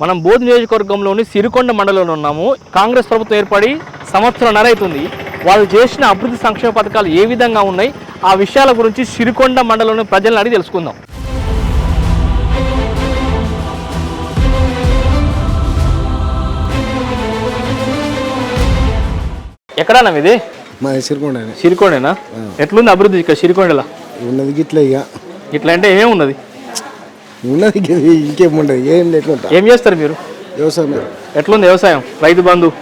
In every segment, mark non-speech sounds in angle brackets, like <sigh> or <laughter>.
మనం బోధ్ నియోజకవర్గంలోని సిరికొండ మండలంలో ఉన్నాము. కాంగ్రెస్ ప్రభుత్వం ఏర్పడి సంవత్సరం అవుతుంది వాళ్ళు చేసిన అభివృద్ధి సంక్షేమ పథకాలు ఏ విధంగా ఉన్నాయి? ఆ విషయాల గురించి సిరికొండ మండలంలోని ప్రజలను అడిగి తెలుసుకుందాం. ఎక్కడన్నా ఇది మా సిరికొండనే. సిరికొండేనా? ఎట్లుంది అభివృద్ధి ఇక్కడ సిరికొండలా? ఉన్నది గిట్ల ఇక ఇట్లా అంటే ఏమేమి ఉన్నది ఇంకేముండదు ఏం లేకుండా ఏం చేస్తారు మీరు? వ్యవసాయం. ఎట్లుంది వ్యవసాయం? రైతు బంధు?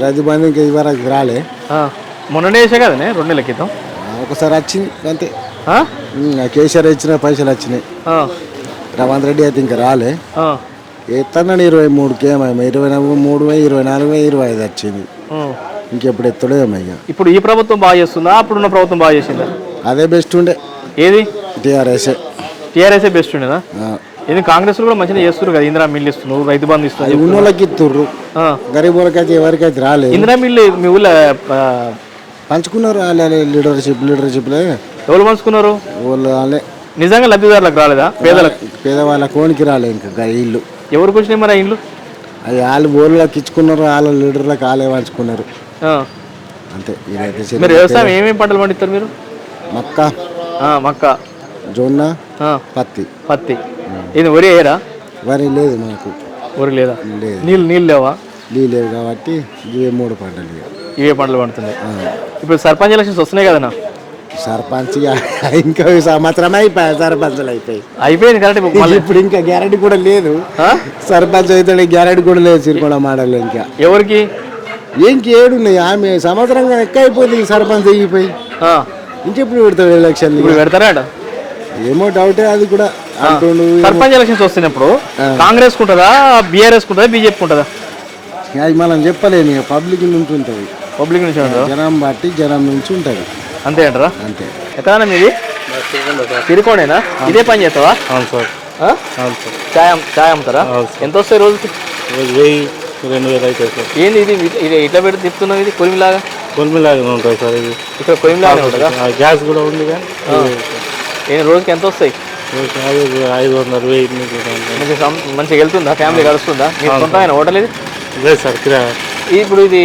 రైతు బంధు ఇంకా ఇవరకు రాలే. ఆ, మొన్ననే వేసే కదనే రెండు నెలల క్రితం? ఆ, ఒకసారి వచ్చింది అంతే. ఆ? ఉమ్, ఆ కేసీఆర్ ఇచ్చిన పైసలు వచ్చినాయి. ఆ, రవంత్ రెడ్డి అయితే ఇంకా రాలే. ఆ, ఎత్తన్నాడు ఇరవై మూడుకి ఏమో ఇరవై నాలుగు మూడు ఇరవై నాలుగు ఇరవై ఐదు వచ్చింది. ఆ. ఇంకెప్పుడు ఎత్తడో ఏమో ఇక ఇప్పుడు ఈ ప్రభుత్వం బాగా చేస్తుందా? అప్పుడున్న ప్రభుత్వం బాగా చేసిందా? అదే బెస్ట్ ఉండే. ఏది? టీఆర్ఎస్ టీఆర్ఎస్ఏ బెస్ట్ ఉండేదా? ఇది కాంగ్రెస్ కూడా మంచిగా చేస్తున్నారు కదా ఇందిరా మిల్లు ఇస్తున్నారు రైతు బంధు ఇస్తున్నారు ఉన్న వాళ్ళకి ఇస్తుర్రు ఆ. గరీబ్ వాళ్ళకైతే ఎవరికైతే రాలేదు. ఇందిరా మిల్లు మీ ఊళ్ళో పంచుకున్నారు లీడర్షిప్ లీడర్షిప్లే ఎవరు పంచుకున్నారు? వాళ్ళు వాళ్ళే. నిజంగా లబ్ధిదారులకు రాలేదా? పేదలకు పేదవాళ్ళ కోనికి రాలే ఇంకా ఇల్లు. ఎవరికి వచ్చినాయి మరి ఆ ఇండ్లు అది వాళ్ళు బోర్లకు ఇచ్చుకున్నారు వాళ్ళ లీడర్లకు వాళ్ళే పంచుకున్నారు. అంతే. మీరు వ్యవసాయం ఏమేమి పంటలు పండిస్తారు మీరు? మక్క. మక్క. జొన్న పత్తి. పత్తి. ఇది వరి వేయరా? వరి లేదు మనకు వరి లేదా? లేదు. నీళ్ళు నీళ్ళు లేవా? నీళ్ళు లేవు కాబట్టి ఇవే మూడు పంటలు. ఇవే పంటలు పండుతున్నాయి. ఇప్పుడు సర్పంచ్ ఎలక్షన్స్ వస్తున్నాయి కదన్నా? సర్పంచ్ ఇక <laughs> సంవత్సరం అయిపోయాయి సర్పంచ్లు అయిపోయి. అయిపోయింది కరెక్ట్ ఇప్పుడు ఇంకా గ్యారెంటీ కూడా లేదు? సర్పంచ్ అయితే గ్యారెంటీ కూడా లేదు సిరికొండ మాడల్లో ఇంకా. ఎవరికి? ఇంకేడున్నాయి? ఆమె సంవత్సరంగా ఎక్క అయిపోయింది ఈ సర్పంచ్ అయిపోయి? ఇంకెప్పుడు పెడతాడు ఎలక్షన్ ఇప్పుడు పెడతారా ఆడ? ఏమో డౌటే అది కూడా అంటుండు సర్పంచ్ ఎలక్షన్స్ వస్తున్నప్పుడు కాంగ్రెస్ కుంటుందా బీఆర్ఎస్ కుంటుందా బీజేపీ కుంటుందా అది మనం చెప్పలేము ఇక పబ్లిక్ నుంచి ఉంటుంది. పబ్లిక్ నుంచి ఉంటుందా? జనం బట్టి జనం నుంచి ఉంటుంది. అంతే అంటారా? అంతే. ఎక్కడన్నా మీది? తిరుకోండేనా ఇదే పని చేస్తావా? అవును సార్. ఆ? అవును సార్. చాయ్ అమ్- చాయ్ అమ్ముతారా ఎంత వస్తాయి రోజుకి? రోజు వెయ్యి రెండు వేలు అవుతాయి సార్ ఏంది ఇది? ఇది ఇట్లా పెట్టి తిప్పుతున్నావు ఇది? కొలిమిలాగా కొలిమిలాగా ఉంటుంది సార్ ఇది. ఇక్కడ కొలిమిలాగా ఉంటుందా? గ్యాస్ కూడా ఉంది కానీ నేను రోజుకి ఎంత వస్తాయి? ఐదు ఐదు వందలు. వెయ్యి మంచిగా వెళ్తుందా? ఫ్యామిలీ గడుస్తుందా మీరు సొంతమైన హోటల్ ఇది? లేదు సార్ కిరా. ఇప్పుడు ఇది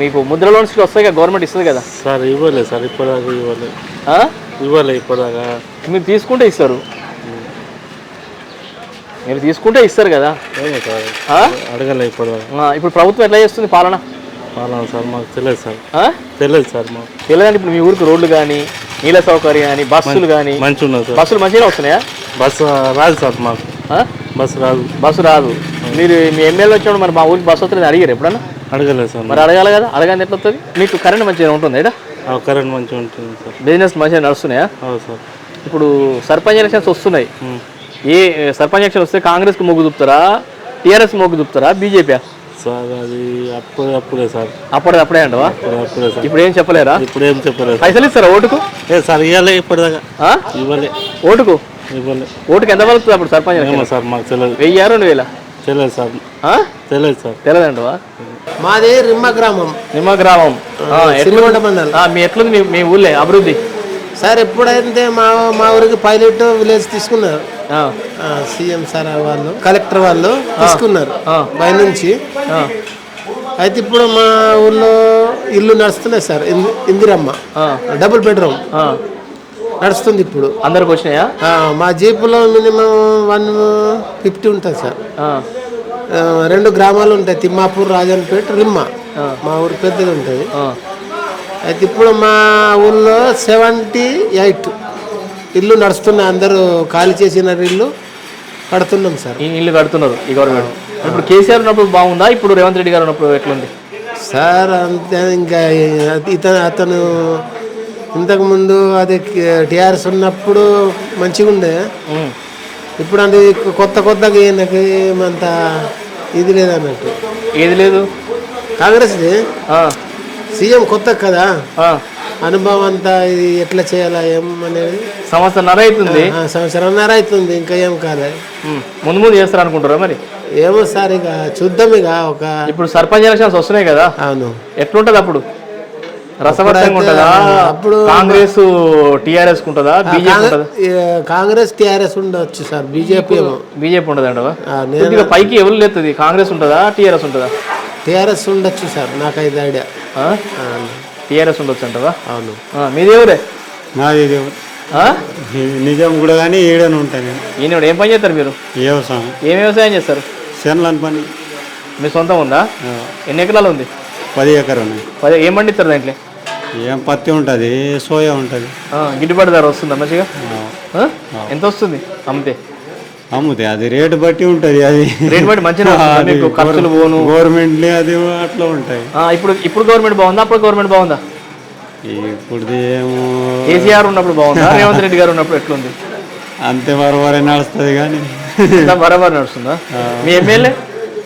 మీకు ముద్ర లోన్స్ వస్తాయి కదా గవర్నమెంట్ ఇస్తుంది కదా? సార్ ఇవ్వలేదు సార్ ఇప్పటిదాకా ఇవ్వలేదు? ఇవ్వలేదు ఇప్పటిదాకా. మీరు తీసుకుంటే ఇస్తారు. మీరు తీసుకుంటే ఇస్తారు కదా? ఇప్పటిదాకా. ఆ, ఇప్పుడు ప్రభుత్వం ఎట్లా చేస్తుంది పాలన? పాలన సార్ మాకు తెలియదు సార్? తెలియదు సార్ మాకు. తెలియదంటే ఇప్పుడు మీ ఊరికి రోడ్లు కానీ నీళ్ళ సౌకర్యం కానీ బస్సులు కానీ మంచి ఉన్నది సార్. బస్సులు మంచిగా వస్తున్నాయా? బస్సు రాదు సార్ మాకు? బస్సు రాదు. బస్సు రాదు. మీరు మీ ఎమ్మెల్యే వచ్చినప్పుడు మరి మా ఊరికి బస్సు వస్తుంది అడిగారు ఎప్పుడన్నా? అడగలేదు సార్ మరి అడగాలి కదా అడగాలి ఎట్లా వస్తుంది? మీకు కరెంట్ మంచిగా ఉంటుంది ఆ కరెంట్ మంచిగా ఉంటుంది సార్. బిజినెస్ మంచిగా నడుస్తున్నాయా? అవును సార్. ఇప్పుడు సర్పంచ్ ఎలక్షన్స్ వస్తున్నాయి. ఏ సర్పంచ్ ఎలక్షన్ వస్తే కాంగ్రెస్కి మొగ్గు చూపుతారా? టీఆర్ఎస్ మొగ్గు చూపుతారా? బీజేపీ సార్ అది అప్పుడే అప్పుడే సార్. అప్పుడే అప్పుడే అంటవా? అప్పుడే సార్. ఇప్పుడు ఏం చెప్పలేరా? ఇప్పుడు ఏం చెప్పలేదు. పైసలు ఇస్తారా ఓటుకు? ఏ సార్ ఇవ్వలే ఇప్పటిదాకా. ఆ? ఇవ్వలే. ఓటుకు? ఇవ్వలే. ఓటుకు ఎంత పడుతుంది అప్పుడు సర్పంచ్ ఏమో సార్ మాకు తెలియదు. వెయ్యి రెండు వేల? తెలియదు సార్. ఆ? తెలియదు సార్. తెలియదంటవా మాది రిమ్మ గ్రామం. నిమ్మ గ్రామం. ఆ, మండలం. మీ ఎట్లుంది? మీ- మీ ఊళ్ళే అభివృద్ధి? సార్ ఎప్పుడైతే మా మా ఊరికి పైలట్ విలేజ్ తీసుకున్నారు సీఎం సార్ వాళ్ళు కలెక్టర్ వాళ్ళు. తీసుకున్నారు. పై నుంచి. అయితే ఇప్పుడు మా ఊర్లో ఇల్లు నడుస్తున్నాయి సార్ ఇంది- ఇందిరమ్మ. Double bedroom. నడుస్తుంది ఇప్పుడు. అందరికి వచ్చినాయా? మా జీపులో మినిమం వన్ ఫిఫ్టీ ఉంటుంది సార్. రెండు గ్రామాలు ఉంటాయి తిమ్మాపూర్ రాజన్పేట రిమ్మ. మా ఊరు పెద్దది ఉంటుంది. అయితే ఇప్పుడు మా ఊళ్ళో సెవెంటీ ఎయిట్ ఇల్లు నడుస్తున్నాయి అందరూ ఖాళీ చేసిన ఇల్లు కడుతున్నాం సార్. ఈ ఇల్లు కడుతున్నారు ఈ గవర్నమెంట్. ఇప్పుడు కేసీఆర్ ఉన్నప్పుడు బాగుందా? ఇప్పుడు రేవంత్ రెడ్డి గారు ఉన్నప్పుడు ఎట్లుంది? సార్ అంతే ఇంకా ఇతను అతను ఇంతకుముందు అది టీఆర్ఎస్ ఉన్నప్పుడు మంచిగా ఉండే. ఇప్పుడు అది కొత్త కొత్తగా ఈయనకి ఏమంత ఇది లేదన్నట్టు. ఏది లేదు? కాంగ్రెస్ది? సీఎం కొత్త కదా. అనుభవం అంతా ఇది ఎట్లా చేయాలా ఏం అనేది? సంవత్సరంన్నర అవుతుంది. ఆ, సంవత్సరంన్నర అవుతుంది ఇంకా ఏం కాలే. ముందు ముందు చేస్తారు అనుకుంటారా మరి? ఏమో సార్ ఇక చూద్దాం ఇక ఒక ఇప్పుడు సర్పంచ్ ఎలక్షన్స్ వస్తున్నాయి కదా. అవును. ఎట్లుంటది అప్పుడు? రసవత్తంగా ఉంటుందా? అప్పుడు కాంగ్రెస్ టిఆర్ఎస్ ఉంటుందా? బీజేపీ కాంగ్రెస్ టీఆర్ఎస్ ఉండొచ్చు సార్ బీజేపీ ఏమో. బీజేపీ ఉండదు అంటవా? ఆ, నేను కొద్దిగా పైకి ఎవరు లేస్తుంది కాంగ్రెస్ ఉంటుందా? టీఆర్ఎస్ ఉంటుందా? టీఆర్ఎస్ ఉండొచ్చు సార్ నాకు ఐదు ఐడియా. ఆ, టీఆర్ఎస్ ఉండొచ్చు అంటవా అవును. మీది ఎవరే నాది ఆ? నిజం కూడా కానీ ఏడని ఉంటాయి నేను. ఈయన ఏం పని చేస్తారు మీరు? వ్యవసాయం? ఏం వ్యవసాయం చేస్తారు? శనలని పని. మీ సొంతం ఉందా? ఎన్ని ఎకరాలు ఉంది? పది ఎకరం ఉన్నాయి పది ఏం పండిస్తారు దాంట్లో? ఏం పత్తి ఉంటుంది సోయా ఉంటుంది. గిట్టుబాటు ధర వస్తుందా మంచిగా? ఎంత వస్తుంది? అమ్మితే? అమ్ముతాయి అది రేటు బట్టి ఉంటుంది అది. రేట్ బట్టి మంచిగా మీకు ఖర్చులు పోను. గవర్నమెంట్ అది అట్లా ఉంటాయి. ఇప్పుడు ఇప్పుడు గవర్నమెంట్ బాగుందా అప్పుడు గవర్నమెంట్ బాగుందా? ఇప్పుడు ఏమో కేసీఆర్ ఉన్నప్పుడు బాగుందా <laughs> రేవంత్ రెడ్డి గారు ఉన్నప్పుడు ఎట్లుంది? అంతే వరవరే నడుస్తుంది కానీ. బరాబర్ నడుస్తుందా? మీ ఎమ్మెల్యే?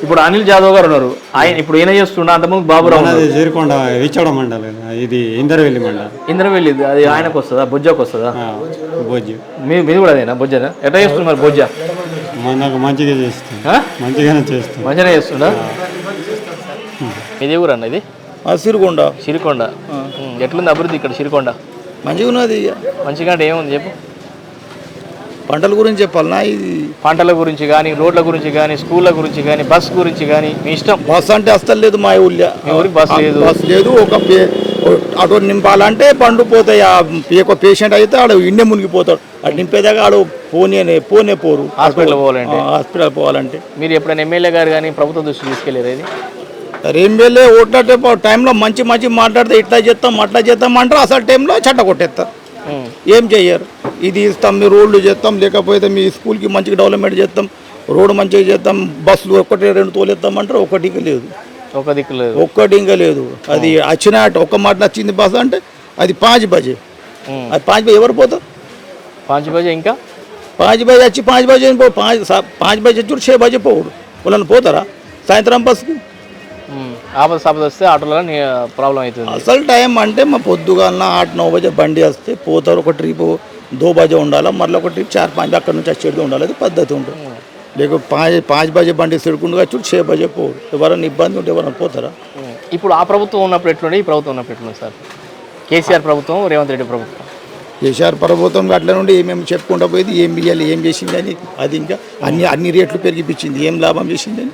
ఇప్పుడు అనిల్ జాదవ్ గారు ఉన్నారు. ఆయన ఇప్పుడు ఈయన చేస్తుండ? అంతకుముందు బాబురావు చేరుకొండ విచ్చడం మండలి ఇది ఇందరవెల్లి మండలి. ఇంద్రం వెళ్ళింది అది ఆయనకు వస్తుందా బొజ్జకు వస్తుందా? బొజ్జు. మీ మీది కూడా అదేనా? బొజ్జనా? ఎట్లా చేస్తుంది మరి బొజ్జ? మనకు మంచిగా చేస్తాం ఆ? మంచిగానే చేస్తాం మంచిగానే చేస్తుందా ఇది ఊరు అన్న ఇది? సిరికొండ. సిరికొండ. ఎట్లుంది అభివృద్ధి ఇక్కడ సిరికొండ? మంచిగా ఉన్నది ఇక. మంచిగా అంటే ఏముంది చెప్పు? పంటల గురించి చెప్పాలనా? ఇది పంటల గురించి కానీ రోడ్ల గురించి కానీ స్కూళ్ళ గురించి కానీ బస్ గురించి కానీ మీ ఇష్టం? బస్ అంటే అస్సలు లేదు మా ఊళ్ళో. మీ ఊరికి బస్ లేదు. బస్ లేదు ఒక అటు నింపాలంటే పండు పోతాయి. ఆ ఒక పేషెంట్ అయితే ఆడ ఇండే మునిగిపోతాడు. అటు నింపేదాకా ఆడు పోనే పోనే పోరు. హాస్పిటల్ పోవాలంటే? హాస్పిటల్ పోవాలంటే. మీరు ఎప్పుడైనా ఎమ్మెల్యే గారు కానీ ప్రభుత్వ దృష్టి తీసుకెళ్ళారు ఇది? రెంబేలే ఓట్లంటే టైంలో మంచి మంచి మాట్లాడితే ఇట్లా చేస్తాం అట్లా చేస్తాం అంటారు. అసలు టైంలో చెట్ట కొట్టేస్తారు. ఏం చెయ్యరు? ఇది ఇస్తాం మీ రోడ్లు చేస్తాం లేకపోతే మీ స్కూల్కి మంచిగా డెవలప్మెంట్ చేస్తాం రోడ్డు మంచిగా చేస్తాం బస్సులు ఒకటి రెండు తోలేస్తాం అంటారు ఒకటికి లేదు. ఒక దిక్కు లేదు. ఒక్కటి ఇంకా లేదు. అది వచ్చిన ఒక మాట నచ్చింది బస్ అంటే అది పాంచ్ బజే. అది పాంచ్ బజే ఎవరు పోతారు? పాంచ్ బజే ఇంకా? పాంచ్ బజే వచ్చి పాంచ్ బజే పో పాంచ్ పాంచ్ బజే చూడు షే బజే పోడు వాళ్ళని పోతారా? సాయంత్రం బస్కి ఉం. ఆపద సాపద వస్తే ఆటోలో ప్రాబ్లం అవుతుంది. అసలు టైం అంటే మా పొద్దుగాల ఆట నో బజే బండి వస్తే పోతారు. ఒక ట్రిప్ దో బజే ఉండాలి మళ్ళీ ఒక ట్రిప్ చార్ పాంచ్ అక్కడ నుంచి వచ్చేది ఉండాలి. అది పద్ధతి ఉంటుంది. లేక పాంచ్ పాంచ్ బజే బండి తిరుగుండగా చూడు షే బజే పోడు ఎవరైనా ఇబ్బంది ఉంటే ఎవరైనా పోతారా. ఇప్పుడు ఆ ప్రభుత్వం ఉన్నప్పుడు ఎట్లుండే? ఈ ప్రభుత్వం ఉన్నప్పుడు ఎట్లుంది సార్? కేసీఆర్ ప్రభుత్వం రేవంత్ రెడ్డి ప్రభుత్వం? కేసీఆర్ ప్రభుత్వం అట్లా నుండి ఏమేమి చెప్పుకుంటూ పోయింది? ఏం ఇయ్యాలి ఏం చేసింది అని? అది ఇంకా అన్ని అన్ని రేట్లు పెరిగిపించింది ఏం లాభం చేసింది అని?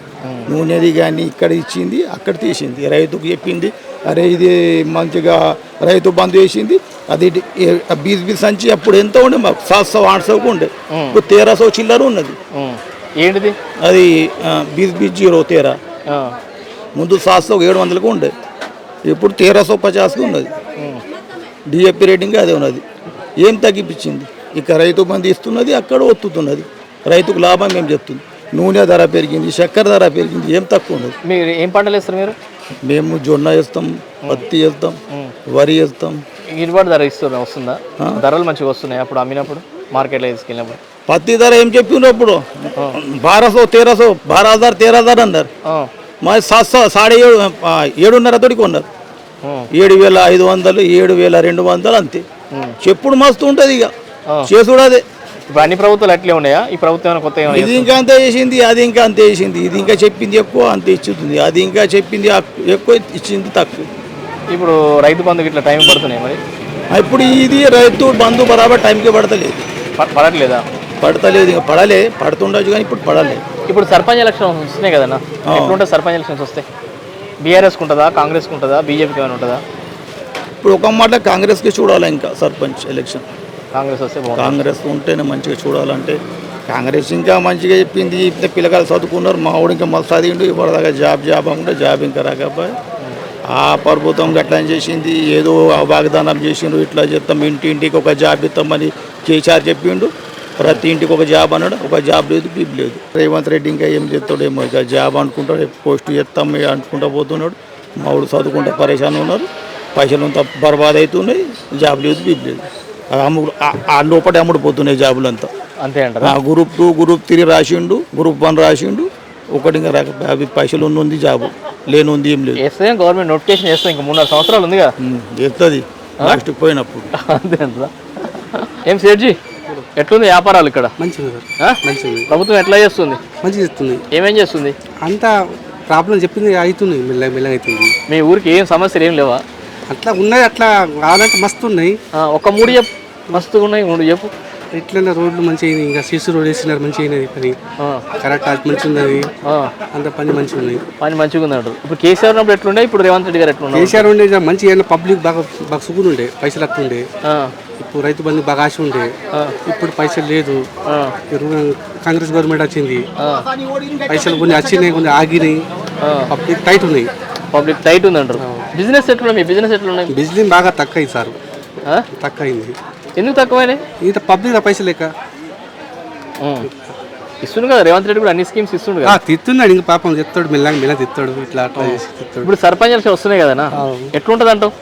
నూనెది కానీ ఇక్కడ ఇచ్చింది అక్కడ తీసింది. రైతుకు చెప్పింది అరే ఇది మంచిగా రైతు బంధు చేసింది అది బీస్ బీస్ సంచి అప్పుడు ఎంత ఉండే? మాకు సాత్ సో ఆठ సౌకు ఉండే. ఇప్పుడు తేరా సో చిల్లర ఉన్నది. ఏంటిది? అది బీస్ జీరో తేరా. ముందు సాత్ సో ఏడు వందలకు ఉండే. ఇప్పుడు తేరా సో పచాస్కి ఉన్నది. ఉం. డిఏపి రేటింగ్ అదే ఉన్నది. ఏం తగ్గిపించింది ఇక రైతు బంధు ఇస్తున్నది అక్కడ ఒత్తుతున్నది. రైతుకు లాభం ఏం చెప్తుంది? నూనె ధర పెరిగింది చక్కెర ధర పెరిగింది ఏం తక్కువ ఉన్నది. మీరు ఏం పంటలు వేస్తారు మీరు? మేము జొన్న వేస్తాం పత్తి వేస్తాం వరి వేస్తాం. గిట్టుబాటు ధర ఇస్తున్నా వస్తుందా? ధరలు మంచిగా వస్తున్నాయి అప్పుడు అమ్మినప్పుడు మార్కెట్లో తీసుకెళ్ళినప్పుడు. పత్తి ధర ఏం చెప్పిండ్రు అప్పుడు బారాసో తేరాసో బారా హజార్ తేరా హజార్ అన్నారు. మా సాత్ సాడే ఏడు ఏడున్నర తోటి కొన్నారు. ఉం. ఏడు వేల ఐదు వందలు ఏడు వేల రెండు వందలు అంతే. చెప్పుడు మస్తు ఉంటుంది ఇక. చేసుడు అదే. ఇప్పుడు అన్ని ప్రభుత్వాలు అట్లే ఉన్నాయా? ఈ ప్రభుత్వం కొత్త ఇది ఇంకా అంతే చేసింది అది ఇంకా అంతే చేసింది. ఇది ఇంకా చెప్పింది ఎక్కువ అంతే ఇచ్చుతుంది. అది ఇంకా చెప్పింది ఎక్కువ ఇచ్చింది తక్కువ. ఇప్పుడు రైతు బంధుకి ఇట్లా టైం పడుతున్నాయి మరి? ఇప్పుడు ఇది రైతు బంధు బరాబర్ టైంకి పడతలేదు. పడట్లేదా? పడతలేదు ఇంకా పడలే పడుతుండొచ్చు కానీ ఇప్పుడు పడలే. ఇప్పుడు సర్పంచ్ ఎలక్షన్ వస్తున్నాయి కదన్నా? ఎట్లుంటే సర్పంచ్ ఎలక్షన్స్ వస్తాయి బీఆర్ఎస్కి ఉంటుందా కాంగ్రెస్కి ఉంటుందా బీజేపీకి ఏమైనా ఉంటుందా? ఇప్పుడు ఒక మాట కాంగ్రెస్కి చూడాలి ఇంకా సర్పంచ్ ఎలక్షన్? కాంగ్రెస్ వస్తే కాంగ్రెస్ ఉంటేనే మంచిగా చూడాలంటే కాంగ్రెస్ ఇంకా మంచిగా చెప్పింది ఇప్పుడు పిల్లగాలు చదువుకున్నారు మా వాడు ఇంకా మళ్ళీ చదివిండు ఇప్పటిదాకా జాబ్ జాబ్ అనుకుంటే జాబ్ ఇంకా రాకపోయి ఆ ప్రభుత్వం గట్లా చేసింది ఏదో వాగ్దానం చేసిండు ఇట్లా చెప్తాం ఇంటి ఇంటికి ఒక జాబ్ ఇస్తామని కేసీఆర్ చెప్పిండు. ప్రతి ఇంటికి ఒక జాబ్ అన్నాడు ఒక జాబ్ లేదు బీబ్ లేదు. రేవంత్ రెడ్డి ఇంకా ఏం చెప్తాడేమో ఇక జాబ్ అనుకుంటాడు పోస్ట్ చేస్తాం అనుకుంటా పోతున్నాడు. మా వాడు చదువుకుంటా పరేషాన్ ఉన్నారు. పైసలు అంతా బర్బాద్ అవుతున్నాయి జాబ్ లేదు బీబ్ లేదు. అమ్ముడు ఆ- లోపల అమ్ముడు పోతున్నాయి జాబులు అంతా. అంతే అంటారా? ఆ గ్రూప్ టూ గ్రూప్ త్రీ రాసిండు గ్రూప్ వన్ రాసిండు. ఒకటి ఇంకా అవి పైసలు ఉంది జాబు లేనుంది ఏం లేదు. గవర్నమెంట్ నోటిఫికేషన్ చేస్తే ఇంకా మూడున్నర సంవత్సరాలు ఉంది కదా ఎత్తది లాస్ట్కి పోయినప్పుడు. అంతే అంటారా? ఏం సేట్జీ? ఎట్లుంది వ్యాపారాలు ఇక్కడ? మంచిగా ఆ? మంచిగా ప్రభుత్వం ఎట్లా చేస్తుంది? మంచిగా ఇస్తుంది ఏమేం చేస్తుంది? అంతా ప్రాబ్లం చెప్పింది అవుతుంది మెల్ల మెల్లగా అవుతుంది. మీ ఊరికి ఏం సమస్యలు ఏం లేవా? అట్లా ఉన్నాయి అట్లా కావాలంటే మస్తు ఉన్నాయి. ఒక మూడు చెప్పు. మస్తుగా ఉన్నాయి మూడు చెప్పు. ఇట్లనే రోడ్లు మంచిగా అయినాయి. ఇంకా సీసీ రోడ్ వేసినారు మంచిగా అయినది పని కరెక్ట్ అది మంచిగా ఉన్నది అంత పని మంచిగా ఉన్నాయి పని మంచిగా అంటారు ఇప్పుడు కేసీఆర్ ఉన్నప్పుడు ఎట్లుండే? ఇప్పుడు రేవంత్ రెడ్డి గారు ఎట్లున్నారు కేసీఆర్ ఉండే మంచిగా పబ్లిక్ బాగా బాగా సుగులు ఉండే పైసలు ఆ, ఇప్పుడు రైతు బంధు బాగా ఆశ ఉండే. ఇప్పుడు పైసలు లేదు. కాంగ్రెస్ గవర్నమెంట్ వచ్చింది. పైసలు కొన్ని వచ్చినాయి కొన్ని ఆగినాయి. పబ్లిక్ టైట్ ఉన్నాయి పబ్లిక్ టైట్ ఉంది అంటారు బిజినెస్ ఎట్లున్నాయి? బిజినెస్ ఎట్లున్నాయి? బిజిలీ బాగా తక్కువ అయింది సార్? తక్కువ అయింది ఎందుకు తక్కువైనాయి? ఇంత పబ్లిక్ పైసలు లేక. ఇస్తుండు కదా రేవంత్ రెడ్డి కూడా అన్ని స్కీమ్స్ ఇస్తుండు ఆ, కదా తిత్తున్నాడు ఇంకా పాపం చెప్తాడు మెల్లగా మెల్ల తిత్తాడు ఇట్లా అట్లా ఇప్పుడు సర్పంచ్ ఎలక్షన్ వస్తున్నాయి కదా ఎట్లుంటది అంటావు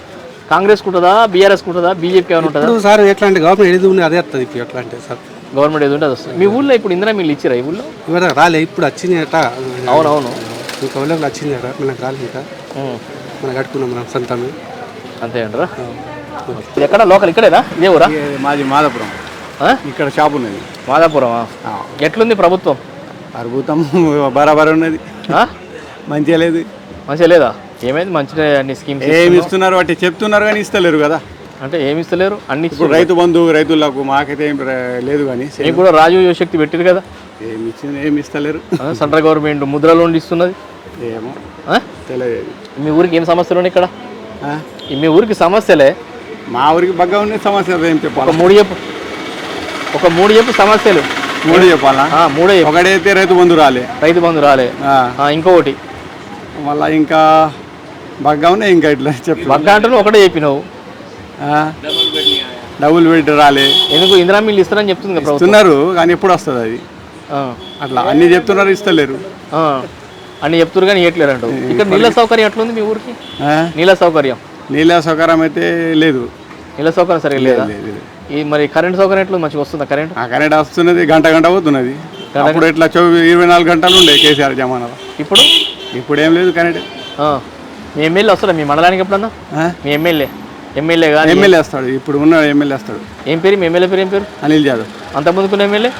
కాంగ్రెస్ ఉంటుందా బీఆర్ఎస్ ఉంటుందా బీజేపీ ఏమైనా ఉంటుందా? సార్ ఎట్లా అంటే గవర్నమెంట్ ఏది ఉంది అదే వస్తుంది ఇప్పుడు ఎట్లా అంటే సార్. గవర్నమెంట్ ఏది ఉంటే అది వస్తుంది. మీ ఊళ్ళో ఇప్పుడు ఇందిరా మీరు ఇచ్చిరా ఈ ఊళ్ళో? ఇవాళ రాలే ఇప్పుడు వచ్చింది అట అవునవును. ఇంకా వాళ్ళకి వచ్చింది అట మనకు రాలేదు ఇంకా. మనం కట్టుకున్నాం మనం సంతానం అంతే అంటారా? ఇది ఎక్కడ? లోకల్ ఇక్కడేనా? ఇదే ఊరా? మాది మాదాపురం? ఇక్కడ షాప్ ఉన్నది. మాదాపురమా? ఎట్లుంది ప్రభుత్వం? అద్భుతం బరాబర్ ఉన్నది? మంచిగా లేదు. మంచిగా లేదా? ఏమైంది? మంచిగా అన్ని స్కీమ్స్ ఏమి ఇస్తున్నారు? వాటి చెప్తున్నారు కానీ ఇస్తలేరు కదా. అంటే ఏమి ఇస్తలేరు? అన్ని ఇప్పుడు రైతు బంధు రైతులకు మాకైతే ఏం లేదు కానీ మీకు కూడా రాజు యువశక్తి పెట్టిరు కదా? ఏమి ఇచ్చింది? ఏమి ఇస్తలేరు. సెంట్రల్ గవర్నమెంట్ ముద్ర లోన్లు ఇస్తున్నది. ఏమో? తెలియదు మీ ఊరికి ఏం సమస్యలు ఉన్నాయి ఇక్కడ? మీ ఊరికి సమస్యలే మా ఊరికి బగ్గా ఉండే సమస్య ఏం ఒక చెప్పాలి మూడు చెప్పు. ఒక మూడు చెప్పు సమస్యలు. మూడు చెప్పాలా? మూడే చెప్పు. ఒకడైతే రైతు బంధు రాలే. రైతు బంధు రాలే. ఆ, ఆ, ఇంకొకటి. మళ్ళా ఇంకా బగ్గా ఉన్నాయి ఇంకా ఇట్లా చెప్పు. బగ్గా అంటూ ఒకటే చెప్పినావు. ఆ? డబుల్ బెడ్ రాలే. ఎందుకు ఇందిరా మిల్లు ఇస్తారని చెప్తుంది కదా ప్రభుత్వం? ఇస్తున్నారు కానీ ఎప్పుడు వస్తుంది అది? ఆ, అట్లా అన్ని చెప్తున్నారు ఇస్తలేరు. ఆ. అన్ని చెప్తున్నారు కానీ ఇవ్వట్లేరు అంటూ ఇక్కడ నీళ్ళ సౌకర్యం ఎట్లుంది మీ ఊరికి? ఆ? నీళ్ళ సౌకర్యం. నీళ్ళ సౌకర్యం అయితే లేదు. నీళ్ళ సౌకర్యం సరిగ్గా లేదా. ఈ మరి కరెంట్ సౌకర్యం ఎట్లా మంచిగా వస్తుందా కరెంట్? ఆ కరెంట్ వస్తున్నది గంట గంట పోతున్నది. అప్పుడు ఇట్లా చౌ- ఇరవై నాలుగు గంటలు ఉండే కేసీఆర్ జమానాలో. ఇప్పుడు? ఇప్పుడు ఏం లేదు కరెంట్. మీ ఎమ్మెల్యే వస్తాడా? మీ మండలానికి ఎప్పుడన్నా? మీ ఎమ్మెల్యే. ఎమ్మెల్యే కానీ ఎమ్మెల్యే వస్తాడు. ఇప్పుడు ఉన్న ఎమ్మెల్యే వస్తాడు. ఏం పేరు? మీ ఎమ్మెల్యే పేరు ఏం పేరు? అనిల్ యాదవ్ అంత ముందుకున్న ఎమ్మెల్యే?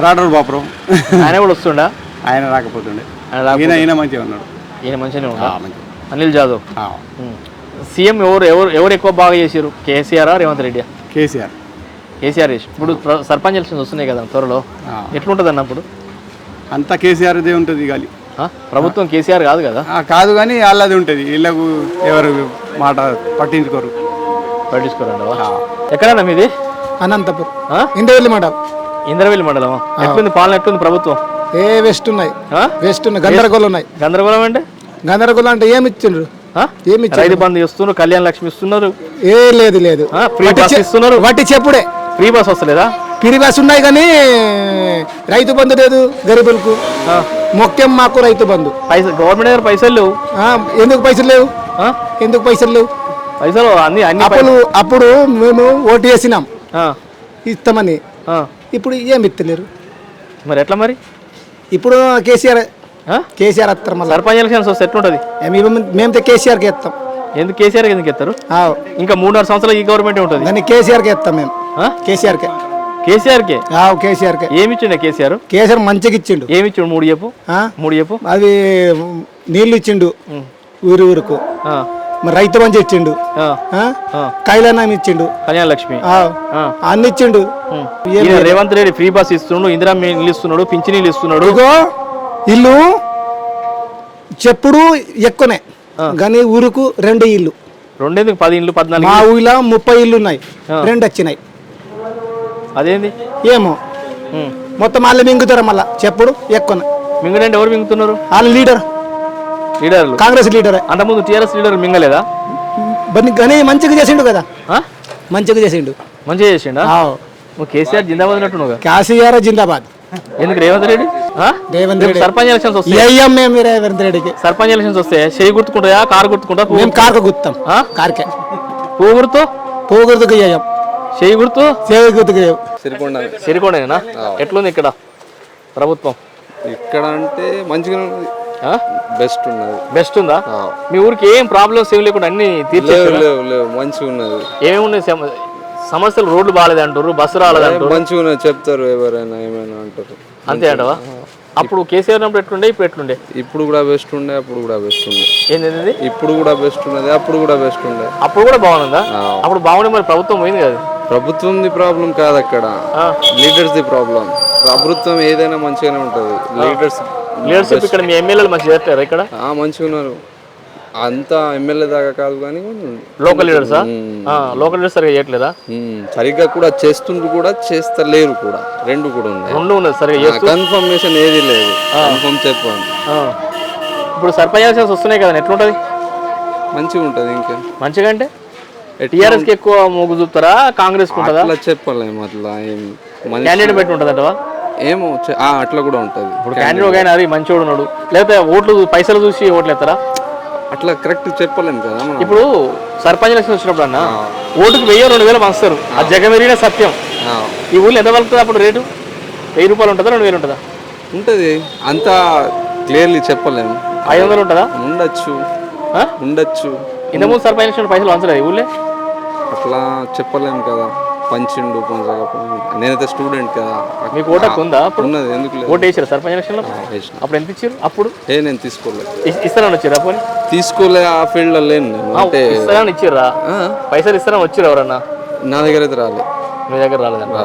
రాడోడు బాపురం. ఆయన కూడా వస్తుండా? ఆయన రాకపోతుండే. ఆయన ఈయన మంచిగా ఉన్నాడు. ఈయన మంచిగానే మంచిగా. అనిల్ జాదవ్. సీఎం ఎవరు ఎవరు ఎవరు ఎక్కువ బాగా చేశారు కేసీఆర్ రేవంత్ రెడ్డి కేసీఆర్. కేసీఆర్ చేసి ఇప్పుడు సర్పంచ్ ఎలక్షన్స్ వస్తున్నాయి కదా త్వరలో. ఎట్లుంటుంది అన్నప్పుడు అంతా కేసీఆర్దే ఉంటుంది గాలి ఆ? ప్రభుత్వం కేసీఆర్ కాదు కదా? కాదు కానీ వాళ్ళది ఉంటుంది. వీళ్ళకు ఎవరు మాట పట్టించుకోరు. పట్టించుకోరండి ఎక్కడన్నా మీది? అనంతపూర్. ఆ? ఇందవెల్లి మండలం. ఇంద్రవెల్లి మండలం ఎట్లుంది? పాలన ఎట్లుంది ప్రభుత్వం? ఏ వెస్ట్ ఉన్నాయి. ఆ? వెస్ట్ ఉన్నాయి. గందరగోళం ఉన్నాయి. గందరగోళం అంటే? గందరగోళం అంటే ఏమి ఇచ్చిండ్రు? ఏమి రైతు బంధు ఇస్తున్నారు కళ్యాణ లక్ష్మి ఇస్తున్నారు. ఏ లేదు లేదు. ఫ్రీ ఇస్తున్నారు. వట్టి చెప్పుడే. ఫ్రీ బస్ వస్తలేదా? పిరి బస్ ఉన్నాయి కానీ రైతు బంధు లేదు గరీబులకు. ముఖ్యం మాకు రైతు బంధు. పైసలు గవర్నమెంట్ దగ్గర పైసలు లేవు? ఎందుకు పైసలు లేవు? ఎందుకు పైసలు లేవు? పైసలు అన్ని అప్పుడు అప్పుడు మేము ఓటు వేసినాం ఇస్తామని. ఇప్పుడు ఏమి ఇస్తలేరు? మరి ఎట్లా మరి? ఇప్పుడు కేసీఆర్? కేసీఆర్ వస్తారు మళ్ళీ. సర్పంచ్ ఎలక్షన్స్ వస్తే ఎట్లుంటది? మేము కేసీఆర్కి ఇస్తాం ఎందుకు కేసీఆర్ ఎందుకు ఎత్తారు? ఇంకా మూడున్నర సంవత్సరాలు ఈ గవర్నమెంట్ ఉంటుంది? దాన్ని కేసీఆర్కి ఇస్తాం మేము? కేసీఆర్కే. కేసీఆర్కే? ఆ, కేసీఆర్కే. ఏమి ఇచ్చిండే కేసీఆర్? కేసీఆర్ మంచిగా ఇచ్చిండు. ఏమి ఇచ్చిండు మూడు చెప్పు? మూడు చెప్పు? అవి నీళ్ళు ఇచ్చిండు ఊరు ఊరుకు. మరి రైతు మంచి ఇచ్చిండు. కైలానం ఇచ్చిండు. కళ్యాణ లక్ష్మి. అన్ని ఇచ్చిండు. రేవంత్ రెడ్డి ఫ్రీ బస్ ఇస్తున్నాడు ఇందిరా నీళ్ళు ఇస్తున్నాడు పింఛనీళ్ళు ఇస్తున్నాడు. ఇల్లు చెప్పుడు ఎక్కువనే. కానీ ఊరుకు రెండు ఇల్లు. రెండేందుకు? పది ఇండ్లు పద్నాలుగు మా ఊళ్ళో ముప్పై ఇల్లు ఉన్నాయి రెండు వచ్చినాయి. అదేంది? ఏమో. మొత్తం వాళ్ళు మింగుతారు మళ్ళా. చెప్పుడు ఎక్కువనే. మింగడంటే ఎవరు మింగుతున్నారు? వాళ్ళ లీడర్. లీడర్లు? కాంగ్రెస్ లీడరే. అంతకుముందు టీఆర్ఎస్ లీడర్ మింగలేదా? కానీ మంచిగా చేసిండు కదా? మంచిగా చేసిండు. మంచిగా చేసిండా? కేసీఆర్ జిందాబాద్ అన్నట్టున్నావుగా కేసీఆర్ జిందాబాద్. ఎందుకు రేవంత్ రెడ్డి? రేవంత్ రేపు రెడ్డి. సర్పంచ్ ఎలక్షన్స్ వస్తాయి. మేము రేవంత్ రెడ్డికి. సర్పంచ్ ఎలక్షన్స్ వస్తే చేయి గుర్తుకుంటాయా? కారు గుర్తుకుంటా మేము కార్కు గుర్తాం. ఆ? కార్కే. పువ్వు గుర్తు? పువ్వు గుర్తుకు చేయం చేయి గుర్తు? సేవ గుర్తుకు చేయం సిరికొండేనా ఎట్లుంది ఇక్కడ ప్రభుత్వం? ఇక్కడ అంటే మంచిగా ఆ? బెస్ట్ ఉన్నది. బెస్ట్ ఉందా? మీ ఊరికి ఏం ప్రాబ్లమ్స్ ఏం లేకుండా అన్ని లేవు తీర్చేస్తారు లేవు లేవు. మంచిగా ఉన్నది. ఏమేమి ఉన్నాయి సమ- సమస్యలు? రోడ్లు బాగాలేదు అంటారు బస్సు రాలేదు అంటారు మంచిగా ఉన్నది చెప్తారు ఎవరైనా ఏమైనా అంటారు. అంతే అంటవా? అప్పుడు కేసీఆర్ ఉన్నప్పుడు ఎట్లుండే? ఇప్పుడు ఎట్లుండే? ఇప్పుడు కూడా బెస్ట్ ఉండే అప్పుడు కూడా బెస్ట్ ఉండే. ఏంది? ఇప్పుడు కూడా బెస్ట్ ఉన్నది అప్పుడు కూడా బెస్ట్ ఉండే. అప్పుడు కూడా బాగుందా? అప్పుడు బాగుండే మరి ప్రభుత్వం పోయింది కదా ప్రభుత్వంది ప్రాబ్లం కాదు అక్కడ. లీడర్స్ ది ప్రాబ్లం ప్రభుత్వం ఏదైనా మంచిగానే ఉంటుంది. లీడర్స్ లీడర్షిప్ ఇక్కడ మీ ఎమ్మెల్యేలు మంచిగా చేస్తారు ఇక్కడ? మంచిగా ఉన్నారు అంత ఎమ్మెల్యే దాకా కాదు కానీ లోకల్ లీడర్సా లోకల్ లీడర్స్ సరిగా చేయట్లేదా? సరిగ్గా కూడా చేస్తుండ్రు కూడా చేస్తలేరు కూడా. రెండు కూడా ఉన్నాయి. రెండు ఉన్నది సరిగా కన్ఫర్మేషన్ ఏది లేదు. కన్ఫర్మ్ చెప్పండి. ఇప్పుడు సర్పంచ్ ఎలక్షన్స్ వస్తున్నాయి కదా ఎట్లుంటది? మంచిగా ఉంటుంది ఇంకా? మంచిగా అంటే? టీఆర్ఎస్కి ఎక్కువ మొగ్గు చూపుతారా? కాంగ్రెస్ ఉంటుందా? అట్లా చెప్పలేము అట్లా ఏం. క్యాండిడేట్ పెట్టి ఉంటుందంటవా? ఏమో అట్లా కూడా ఉంటుంది. ఇప్పుడు క్యాండిడేట్ ఆయన అది మంచోడు ఉన్నాడు. లేకపోతే ఓట్లు పైసలు చూసి ఓట్లు ఎత్తారా అట్లా కరెక్ట్ చెప్పలేము కదా మనం. ఇప్పుడు సర్పంచ్ ఎలక్షన్ వచ్చినప్పుడు అన్న ఓటుకు వెయ్యి రెండు వేలు పంచుతారు. అది జగమెరిగిన సత్యం. ఆ, ఈ ఊళ్ళో ఎంత పలుకుతుంది అప్పుడు రేటు? వెయ్యి రూపాయలు ఉంటుందా రెండు వేలు ఉంటుందా? ఉంటది. అంత క్లియర్లీ చెప్పలేము ఐదు వందలు ఉంటుందా? ఉండొచ్చు. ఆ? ఉండొచ్చు. ఇంతకుముందు సర్పంచ్ ఎలక్షన్ పైసలు పంచలేదు ఊళ్ళో? అట్లా చెప్పలేము కదా. పంచిండు పంచకపోయిండు నేనైతే స్టూడెంట్ కదా. మీకు ఓటు హక్కు ఉందా అప్పుడు? ఉన్నది ఎందుకు లేదు. ఓటు వేసారు సర్పంచ్ ఎలక్షన్లో? వేసిన. అప్పుడు ఎంత ఇచ్చారు? అప్పుడు? ఏ నేను తీసుకోలేదు ఇస్- ఇస్తారని వచ్చారు అప్పుడు తీసుకోలే ఆ ఫీల్డ్లో లేను నేను. అంటే ఇస్తారని ఇచ్చిర్రా పైసలు ఇస్తారని వచ్చారు ఎవరన్నా? నా దగ్గర అయితే రాలే. మీ దగ్గర రాలేదంట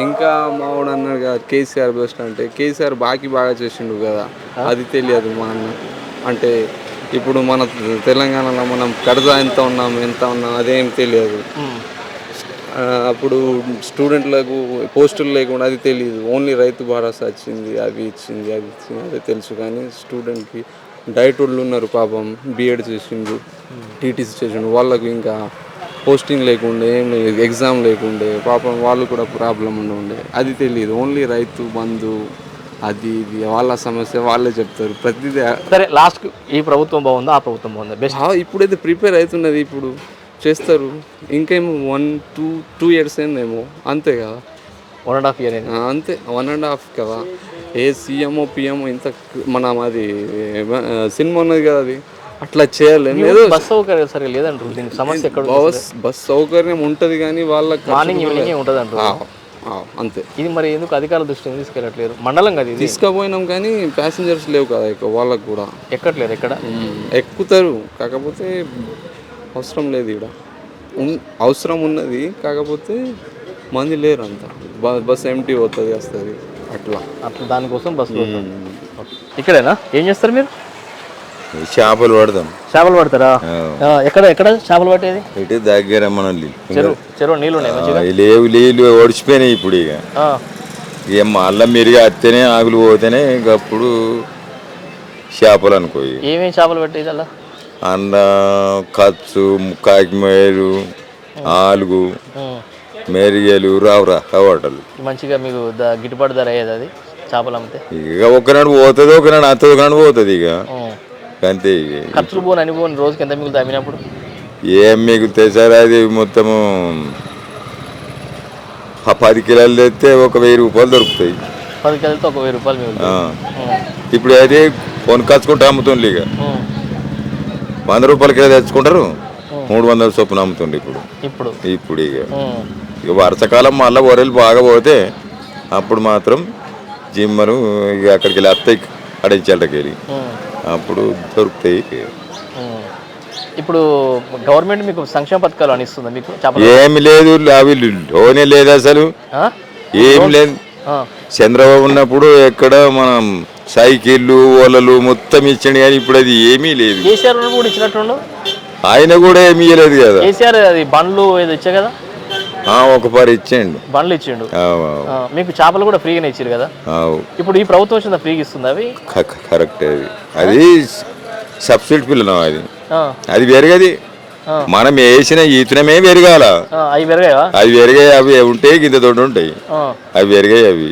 ఇంకా మావాడు అన్నాడు కదా కేసీఆర్ బెస్ట్ అంటే కేసీఆర్ బాకీ బాగా చేసిండు కదా. అది తెలియదు మా అన్న. అంటే ఇప్పుడు మన తెలంగాణలో మనం కడజ ఎంత ఉన్నాం ఎంత ఉన్నాం అదేం తెలియదు. అప్పుడు స్టూడెంట్లకు పోస్టులు లేకుండా అది తెలియదు ఓన్లీ రైతు భరోసా వచ్చింది అవి ఇచ్చింది అది ఇచ్చింది అదే తెలుసు. కానీ స్టూడెంట్కి డైట్ వాళ్ళు ఉన్నారు పాపం బీఎడ్ చేసిండ్రు టీటీసీ చేసిండ్రు వాళ్ళకు ఇంకా పోస్టింగ్ లేకుండే ఏం లేదు ఎగ్జామ్ లేకుండే పాపం వాళ్ళు కూడా ప్రాబ్లం ఉండే అది తెలియదు ఓన్లీ రైతు బంధు అది ఇది వాళ్ళ సమస్య వాళ్ళే చెప్తారు. ప్రతిదీ సరే లాస్ట్ ఈ ప్రభుత్వం బాగుందా? ఆ ప్రభుత్వం బాగుందా? బెస్ట్ ఇప్పుడైతే ప్రిపేర్ అవుతున్నది ఇప్పుడు. చేస్తారు. ఇంకేమో వన్ టూ టూ ఇయర్స్ ఏందేమో అంతే కదా. వన్ అండ్ హాఫ్ ఇయర్ అంతే. వన్ అండ్ హాఫ్ కదా. ఏ సీఎంఓ పిఎంఓ ఇంత మనం అది సినిమా ఉన్నది కదా అది. అట్లా చేయలేము ఏదో బస్ సౌకర్యం సరిగా లేదంటారు. దీనికి సమస్య ఎక్కడ? బస్ బస్ సౌకర్యం ఉంటుంది కానీ వాళ్ళకి మార్నింగ్ ఈవినింగ్ ఉంటుంది అంటారు. అంతే. ఇది మరి ఎందుకు అధికారుల దృష్టిని తీసుకెళ్ళట్లేరు మండలం కదా ఇది. తీసుకుపోయినాం కానీ ప్యాసింజర్స్ లేవు కదా ఎక్కువ వాళ్ళకు కూడా. ఎక్కట్లేరు ఎక్కడ? ఎక్కుతారు. కాకపోతే అవసరం లేదు ఇక్కడ అవసరం ఉన్నది కాకపోతే మంది లేరు అంత. బ- బస్ ఎంటీ పోతుంది వస్తుంది అట్లా. అట్లా దానికోసం బస్సు ఇక్కడేనా? ఏం చేస్తారు మీరు? చేపలు పడతాం. చేపలు పడతారా? ఎక్కడ ఎక్కడ చేపలు పట్టేది? ఇటు దగ్గర మన చెరువు చెరువు నీళ్ళు లేవు నీళ్ళు ఓడిచిపోయినాయి ఇప్పుడు ఇక. ఆ, ఇక మళ్ళా మెరుగు అత్తేనే ఆగులు పోతేనే ఇక అప్పుడు చేపలు అనుకో ఇక. ఏమేం చేపలు పట్టేది అలా? అండ కచ్చు కాకిమేరు ఆలుగు ఉమ్. మెరిగేలు రావురా కవాటలు మంచిగా మీకు గిట్టుబాటు ధర అయ్యేది అది? చేపలు అమ్మితే? ఇక ఒకనాడు పోతుంది ఒకనాడు అత్తది ఒకనాడు పోతుంది ఇక. అంతే ఖర్చులు పోను అని పోను రోజుకి ఎంత మిగులుతాయి అమ్మినప్పుడు? ఏం మిగులుతాయి సార్ అది మొత్తము ఆ పది కిలోలు తెస్తే ఒక వెయ్యి రూపాయలు దొరుకుతాయి. పది కలిపితే ఒక వెయ్యి రూపాయలు. ఇప్పుడు అయితే కొనుకొచ్చుకుంటే అమ్ముతుండ్రు ఇక. వంద రూపాయల కిలో తెచ్చుకుంటారు. మూడు వందల చొప్పున అమ్ముతుండ్రు ఇప్పుడు. ఇప్పుడు? ఇప్పుడు ఇక. ఇక వర్షాకాలం మళ్ళీ వరలు బాగా పోతే అప్పుడు మాత్రం జిమ్మరు ఇక అక్కడికి వెళ్ళి అత్తయ్య వెళ్ళి ఉమ్. అప్పుడు దొరుకుతాయి. ఇప్పుడు గవర్నమెంట్ మీకు సంక్షేమ పథకాలు అని ఇస్తుందా మీకు ఏమి లేదు అవి లోనే లేదు అసలు? ఏం లేదు. చంద్రబాబు ఉన్నప్పుడు ఎక్కడ మనం సైకిళ్ళు ఓలలు మొత్తం ఇచ్చాడు కానీ ఇప్పుడు అది ఏమీ లేదు. కేసీఆర్ కూడా ఇచ్చినట్టుండు ఆయన కూడా ఏమీ ఇవ్వలేదు కదా. కేసీఆర్ అది బండ్లు ఏదో ఇచ్చా కదా? ఒక పారి ఇచ్చేయండు బండ్లు ఇచ్చిండు. మీకు చేపలు కూడా ఫ్రీగానే ఇచ్చారు కదా. ఇప్పుడు ఈ ప్రభుత్వం వచ్చిందా ఫ్రీగా ఇస్తుంది అవి కరెక్ట్ అది. అది సబ్సిడీ పిల్లలం అది అది పెరగది. మనం వేసిన ఈతనమే పెరగాల. అవి పెరగాయా? అవి పెరిగాయి అవి ఉంటాయి గింత తోటి ఉంటాయి. అవి పెరిగాయి అవి.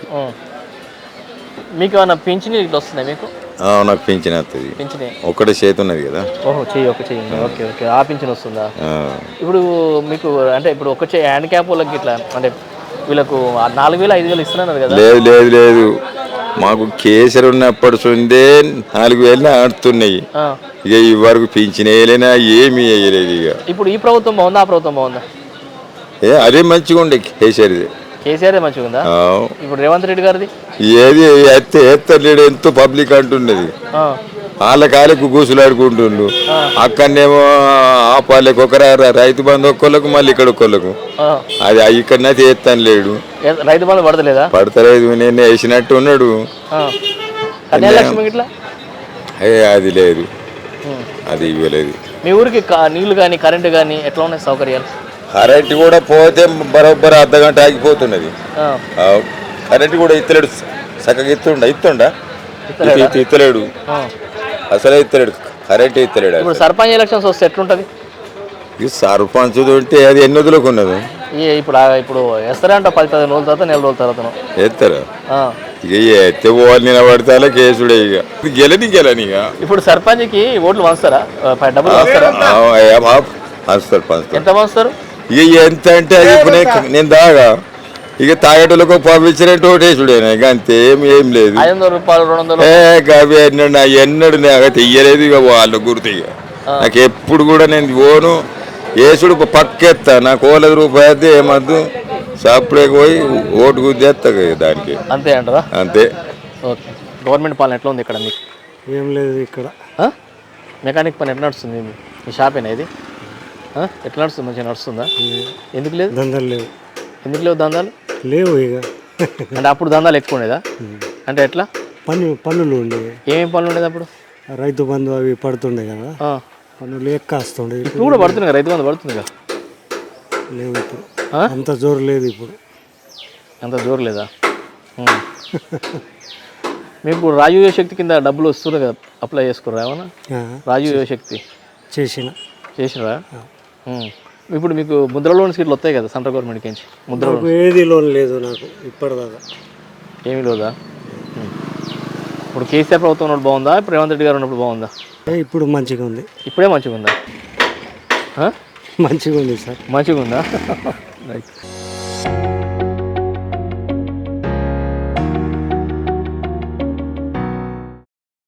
మీకు ఏమన్నా పింఛన్ ఇట్లా వస్తున్నాయి మీకు? ఆ, నాకు పింఛన్ వస్తుంది. పింఛన్. ఒక్కటే చేతి ఉన్నది కదా. ఓహో చెయ్యి ఒక చెయ్యి. Okay okay. ఆ పింఛన్ వస్తుందా? ఆ, ఇప్పుడు మీకు అంటే ఇప్పుడు ఒక చెయ్యి హ్యాండిక్యాప్ వాళ్ళకి ఇట్లా అంటే వీళ్ళకు ఆ నాలుగు వేలు ఐదు వేలు ఇస్తున్నారు కదా. లేదు లేదు లేదు. మాకు కేసరి ఉన్నప్పటి నుండే నాలుగు వేలు ఆడుతున్నాయి. ఆ. ఇక ఈ వరకు పింఛన్ వేయలేనా ఏమీ వేయలేదు ఇక. ఇప్పుడు ఈ ప్రభుత్వం బాగుందా ఆ ప్రభుత్వం బాగుందా? ఏ అదే మంచిగా ఉండే కేసరిది కేసీఆర్ మంచిగా ఉందా? ఇప్పుడు రేవంత్ రెడ్డి గారిది? ఏది ఎత్తే ఎత్తలేడు ఎంతో పబ్లిక్ అంటున్నది. ఆ, వాళ్ళ కాళ్ళకు కూసులాడుకుంటుండు. అక్కడనేమో ఆ పాలెకు ఒక రైతు బంధు ఒక్కళ్ళకు మళ్ళీ ఇక్కడ ఒక్కళ్ళకు. అది ఇక్కడనైతే ఎత్తాను లేడు. రైతు బంధు పడతలేదా? పడతలేదు నేను వేసినట్టు ఉన్నాడు అది లేదు. అది ఇవ్వలేదు. మీ ఊరికి నీళ్ళు కానీ కరెంటు కానీ ఎట్లా ఉన్నాయి సౌకర్యాలు? కరెంట్ కూడా పోతే బరోబ్బర్ అర్ధ గంట ఆగిపోతున్నది. కరెంట్ కూడా ఇత్తలేడు చక్కగా ఇస్తుండ ఇస్తుండా ఇత్తలేడా? అసలే ఇత్తలేడు కరెంట్ ఇత్తలేడు ఇప్పుడు సర్పంచ్ ఎలక్షన్స్ వస్తే ఎట్లుంటది? ఈ సర్పంచ్ ఉంటే అది ఎన్ని వదులకు ఉన్నది? ఇప్పుడు ఇప్పుడు వేస్తారంట పది పదిహేను రోజుల తర్వాత నెల రోజుల తర్వాత ఆ. ఇక ఎత్తే పోవాలి నిలబడతా కేసుడే ఇక. గెలని గెలని ఇక. ఇప్పుడు సర్పంచ్కి ఓట్లు పంచుతారా? డబ్బులు పంచుతారా? పంచుతారు పంచుతారు. ఎంత పంచుతారు? ఇక ఎంత అంటే అది ఇప్పుడు నేను- నేను దాగా. ఇక తాగేటోళ్ళకు పంపించినట్టు ఓటేసుడేనా ఇక అంతే ఏం ఏం లేదు. ఏ గవి ఎన్నడు నా ఎన్నడు నాకు తెయ్యలేదు ఇక వాళ్ళ గుర్తు ఇక. నాకు ఎప్పుడు కూడా నేను పోను. ఏసుడు పక్కెత్తా నాకు ఓలది రూపాయి అయితే ఏమద్దు. సప్పుడే పోయి ఓటు గుద్దేస్తా దానికి. అంతే అంటారా? అంతే. ఓకే. గవర్నమెంట్ పాలన ఎట్లా ఉంది ఇక్కడ మీకు? ఏం లేదు ఇక్కడ? మెకానిక్ పని ఎట్లా నడుస్తుంది మీ- షాపేనా ఇది? ఎట్లా నడుస్తుంది? మంచిగా నడుస్తుందా? ఎందుకు లేదు? దందాలు లేవు. ఎందుకు లేవు దందాలు? లేవు ఇక. అంటే అప్పుడు దందాలు ఎక్కువ ఉండేదా? అంటే ఎట్లా? పని పనులు ఉండే. ఏమేం పనులు ఉండేది అప్పుడు? రైతు బంధు అవి పడుతుండే కదా. ఆ. పనులు ఎక్క వస్తుండే. ఇప్పుడు కూడా పడుతుంది రైతు బంధు పడుతుంది కదా లేవు ఇప్పుడు? అంత జోరు లేదు ఇప్పుడు. అంత జోరు లేదా. మీకు ఇప్పుడు రాజీవ్ యువశక్తి కింద డబ్బులు వస్తున్నాయి కదా? అప్లై చేసుకుర్రా ఏమన్నా? ఆ, రాజీవ్ యువశక్తి చేసిన. చేసినరా. ఇప్పుడు మీకు ముద్ర లోన్స్ ఇట్లా వస్తాయి కదా సెంట్రల్ గవర్నమెంట్కి నుంచి? ముద్ర ఏది లోన్ లేదు నాకు ఇప్పటిదాకా. ఏమీ లేదా. ఇప్పుడు కేసీఆర్ ప్రభుత్వం ఉన్నప్పుడు బాగుందా? ఇప్పుడు రేవంత్ రెడ్డి గారు ఉన్నప్పుడు బాగుందా? ఏ, ఇప్పుడు మంచిగా ఉంది. ఇప్పుడే మంచిగా ఉందా? మంచిగా ఉంది సార్. మంచిగా ఉందా రైట్ <laughs>